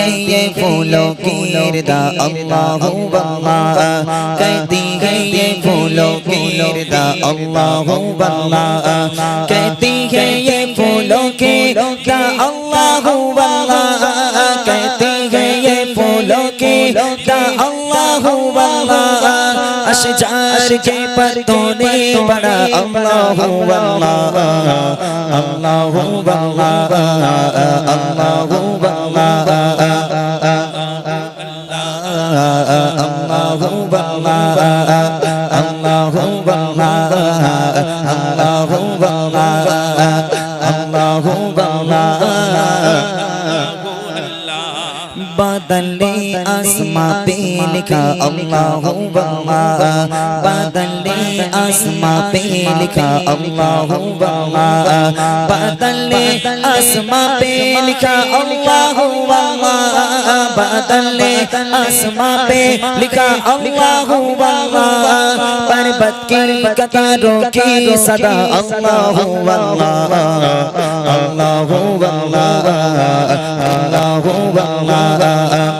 कहती है ये फूलों की रदा अल्लाह वल्लाह कहती है ये फूलों की रदा अल्लाह वल्लाह कहती है ये फूलों की रदा अल्लाह वल्लाह कहती है ये फूलों की रदा अल्लाह वल्लाह अशजार के पत्तों ने बड़ा अल्लाह वल्लाह अल्लाह वल्लाह अल्लाह الله الله लिखा अल्लाह वल्लाह बादले आसमां पे लिखा अल्लाह वल्लाह बादले आसमां पे लिखा अल्लाह वल्लाह बादले आसमां पे लिखा अल्लाह वल्लाह पर्वत की कतारों की सदा अल्लाह वल्लाह अल्लाह वल्लाह अल्लाह वल्लाह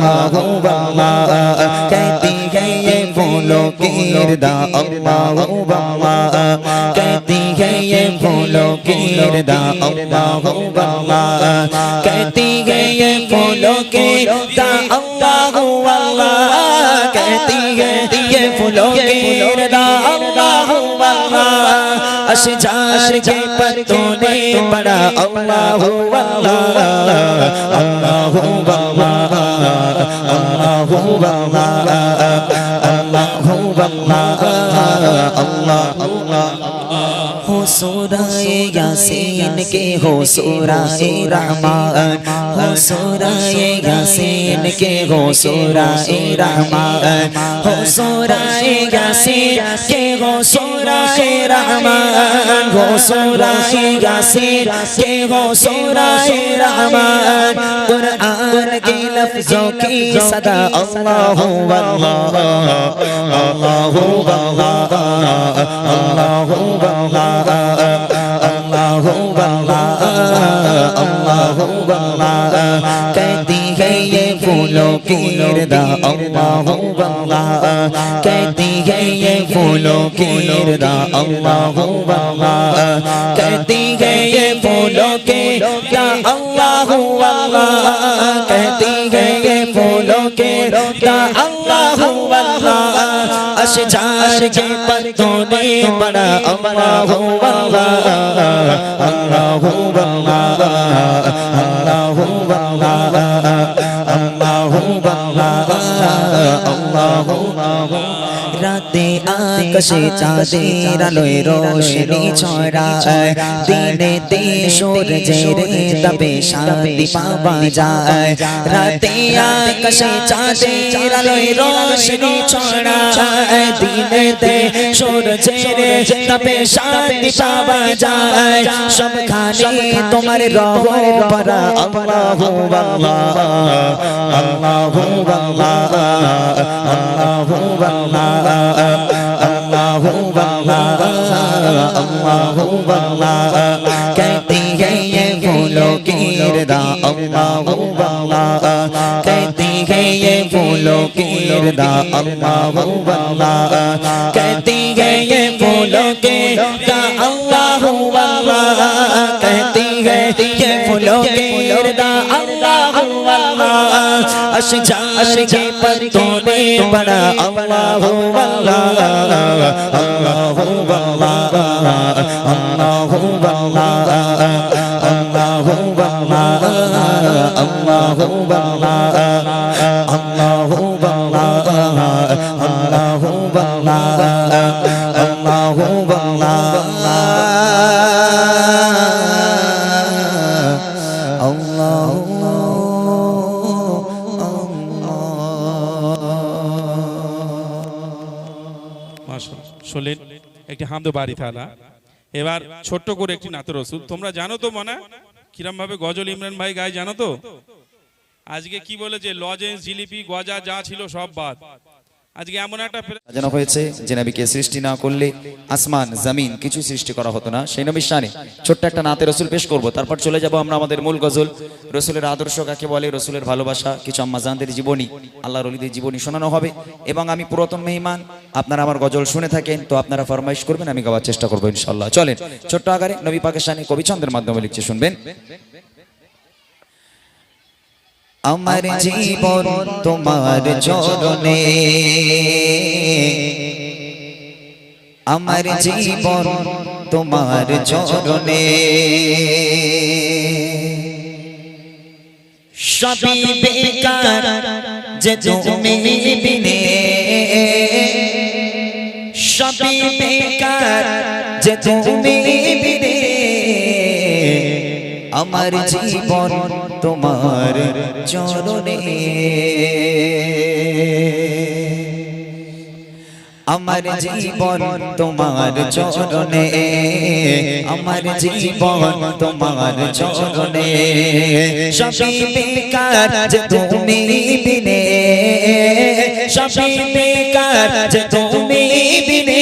अल्लाह वल्लाह कहती है ये फूलों की रदा अल्लाह वल्लाह कहती है ये फूलों की रदा अल्लाह वल्लाह कहती है ये फूलों की रदा अल्लाह वल्लाह कहती है ये फूलों की रदा अल्लाह वल्लाह अशजार के पत्तों ने बड़ा अल्लाह वल्लाह अल्लाह वल्लाह Allahu Allah Allahu Allah Allah Allah हो सूराए यासीन के हो सूराए रहमान हो सूराए यासीन के हो सूराए रहमान हो सूराए यासीन के हो सूराए रहमान हो सूराए यासीन के हो सूराए रहमान कुरान के लफ्जों की सदा अल्लाह वल्लाह अल्लाह वल्लाह अल्लाह वल्लाह अल्लाह वल्लाह अल्लाह वल्लाह कहती है ये फूलों की रदा अल्लाह वल्लाह कहती है ये फूलों की रदा अल्लाह वल्लाह कहती है ये फूलों की रदा अल्लाह वल्लाह कहती है ये फूलों के रदा अल्लाह वल्लाह आश जाश के पत्तों ने बड़ा अल्लाह हो अल्लाह अल्लाह हो अल्लाह अल्लाह हो अल्लाह अल्लाह हो अल्लाह अल्लाह हो अल्लाह রাতে আকাশে চাঁদের আলোয় রোশনি ছড়ায়। দিনে তে সূর্যের তবে শান্তি পাওয়া যায়। রাতে আকাশে চাঁদের আলোয় রোশনি ছড়ায়। দিনে তে সূর্যের তবে শান্তি পাওয়া যায়। সবখানে তোমার রহ পরা আল্লাহু আল্লাহ আল্লাহু আল্লাহ আল্লাহু আল্লাহ अल्लाह वल्लाह अल्लाह वल्लाह कहती है ये फूलों की रदा अल्लाह वल्लाह कहती है ये फूलों की रदा अल्लाह वल्लाह कहती है ये फूलों की अशजार के पत्तों ने बड़ा अल्लाह वल्लाह अल्लाह वल्लाह अल्लाह वल्लाह अल्लाह वल्लाह अल्लाह वल्लाह अल्लाह একটি হামদ বাড়ি থালা এবার ছোট্ট করে একটি নাতের রসুল, তোমরা জানো তো মনে? কিরম ভাবে গজল ইমরান ভাই গায়ে জানো তো? আজকে কি বলেছে লজেন্স জিলিপি, গজা যা ছিল সব বাদ। আজকে এমন একটা সাজানো হয়েছে, যে নবীকে সৃষ্টি না করলে আসমান, জমিন কিছু সৃষ্টি করা হতো না। সেই নবীর শানে ছোট্ট একটা নাতে রসুল পেশ করব। তারপর চলে যাব আমরা আমাদের মূল গজল। রসুলের আদর্শ কাকে বলে? রসুলের ভালোবাসা, কিছু আম্মাজানদের জীবনী আল্লাহ রলিদের জীবনী শোনানো হবে। এবং আমি পুরাতন মেহমান আপনারা আমার গজল শুনে থাকেন তো আপনারা ফরমাইশ করবেন আমি গাওয়ার চেষ্টা করব ইনশাল্লাহ চলেন ছোট্ট আকারে নবী পাকের শানে কবিচন্দ্রের মাধ্যমে লিখছে শুনবেন। আমার জীবন তোমার চরণে। আমার জীবন তোমার চরণে। সবই বেকার যে তুমি বিনে আমার জীবন তোমার চরণে। আমার জীবন তোমার চরণে। আমার জীবন তোমার চরণে। সবই বেকার তুমি বিনে। সবই তুমি বিনে।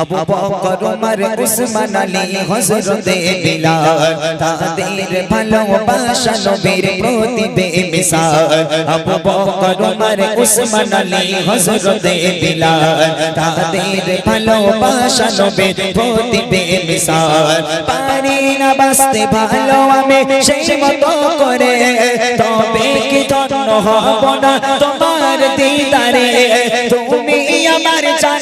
আবু বকর, উমর, উসমান, আলী, হযরত বিলাল, তাদের ভালোবাসা নবীর প্রতি বেমিসাল আবু বকর, উমর, উসমান, আলী, হযরত বিলাল, তাদের ভালোবাসা নবীর প্রতি বেমিসাল পারি না বাঁচতে ভালো আমি সেই মতো করে। তবে কি ধন্য হব না তোমার দিদারে? তুমি আমার জানের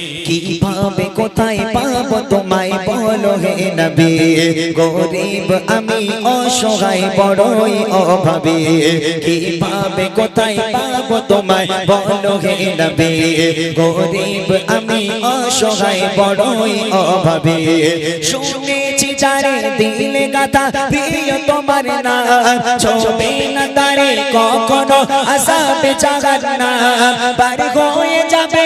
কীভাবে কোথায় পাবো? তোমায় বলো হে নবী। গরিব আমি, অসহায়, বড়ই অভাবী। কীভাবে কোথায় পাবো? তোমায় বলো হে নবী। গরিব আমি, অসহায়, বড়ই অভাবী। শুনেছি যারে দিলে গাথা, প্রিয় তোমার না ছবে না তারে কখনো আসাবে জাগার না। পার হয়ে যাবে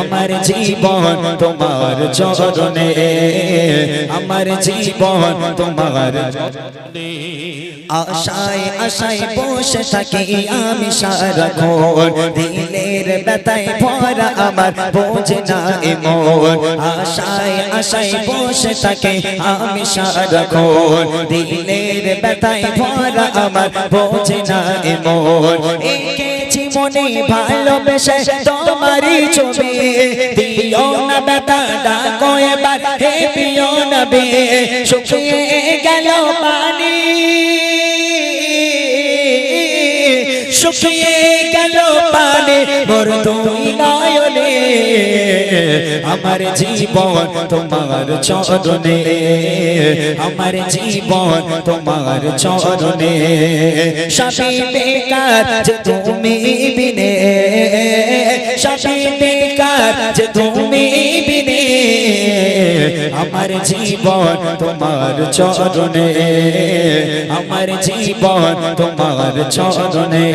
আমার জীবন তোমার চরণে, আমার জীবন তোমার আশায় আশায় বসে থাকি আমি সারাক্ষণ। দিলের ব্যথায় ভরা আমার বোঝে না এমন আশায় আশায় বসে থাকি আমি সারাক্ষণ। দিলের ব্যথায় ভরা আমার বোঝে না এমন মনে ভালোবেসে তোমারই ছবি। দিও না বেতা ডাকো এবার। হে প্রিয় নবী। মোর তুমি নয়নে, আমার জীবন তোমার চরণে, আমার জীবন তোমার চরণে। সাথে বেকার যে তুমি বিনে সাথে বেকার যে তুমি আমার জীবন তোমার চরণে, আমার জীবন তোমার চরণে,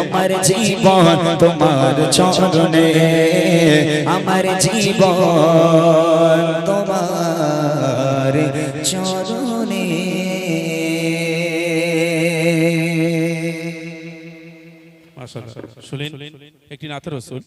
আমার জীবন তোমার চরণে, আমার জীবন তোমার চরণে। শুনলেন একটি নাথ রসুল